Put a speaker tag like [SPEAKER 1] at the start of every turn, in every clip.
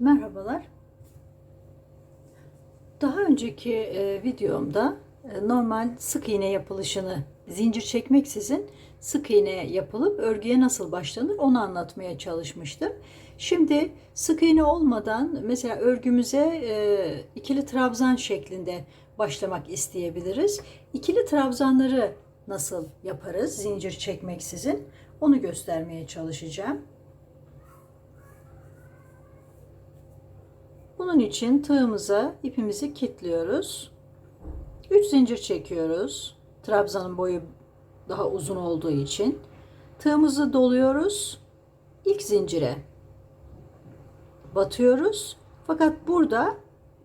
[SPEAKER 1] Merhabalar. Daha önceki e, videomda e, normal sık iğne yapılışını zincir çekmeksizin sık iğne yapılıp örgüye nasıl başlanır onu anlatmaya çalışmıştım. Şimdi sık iğne olmadan mesela örgümüze e, ikili trabzan şeklinde başlamak isteyebiliriz. İkili trabzanları nasıl yaparız zincir çekmeksizin onu göstermeye çalışacağım. Bunun için tığımıza ipimizi kilitliyoruz. 3 zincir çekiyoruz. Trabzanın boyu daha uzun olduğu için. Tığımızı doluyoruz. İlk zincire batıyoruz. Fakat burada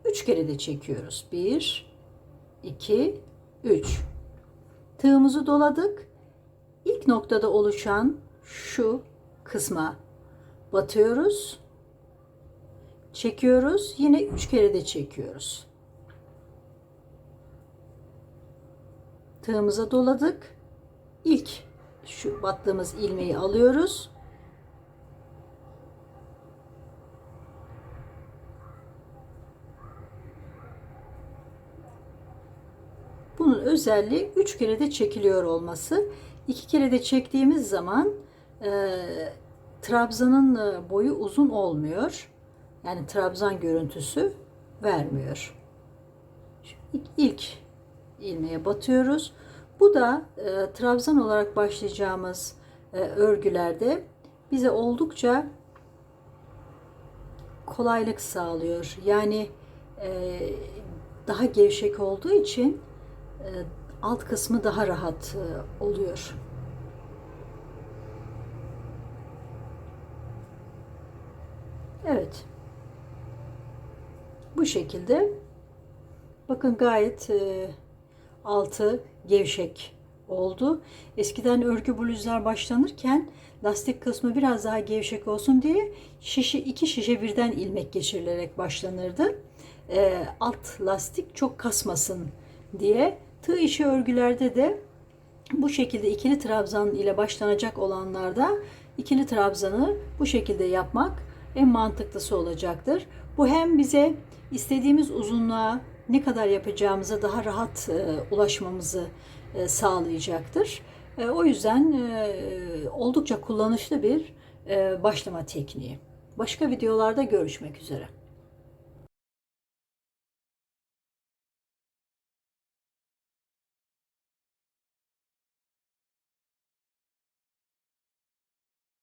[SPEAKER 1] 3 kere de çekiyoruz. 1 2 3 Tığımızı doladık. İlk noktada oluşan şu kısma batıyoruz çekiyoruz. Yine üç kere de çekiyoruz. Tığımıza doladık. İlk şu battığımız ilmeği alıyoruz. Bunun özelliği üç kere de çekiliyor olması. İki kere de çektiğimiz zaman e, trabzanın boyu uzun olmuyor. Yani trabzan görüntüsü vermiyor. İlk, ilk ilmeğe batıyoruz. Bu da e, trabzan olarak başlayacağımız e, örgülerde bize oldukça kolaylık sağlıyor. Yani e, daha gevşek olduğu için e, alt kısmı daha rahat e, oluyor. Evet. Bu şekilde bakın gayet e, altı gevşek oldu. Eskiden örgü bluzlar başlanırken lastik kısmı biraz daha gevşek olsun diye şişe iki şişe birden ilmek geçirilerek başlanırdı. E, alt lastik çok kasmasın diye tığ işi örgülerde de bu şekilde ikili trabzan ile başlanacak olanlarda ikili trabzanı bu şekilde yapmak en mantıklısı olacaktır. Bu hem bize istediğimiz uzunluğa ne kadar yapacağımıza daha rahat e, ulaşmamızı e, sağlayacaktır. E, o yüzden e, oldukça kullanışlı bir e, başlama tekniği. Başka videolarda görüşmek üzere.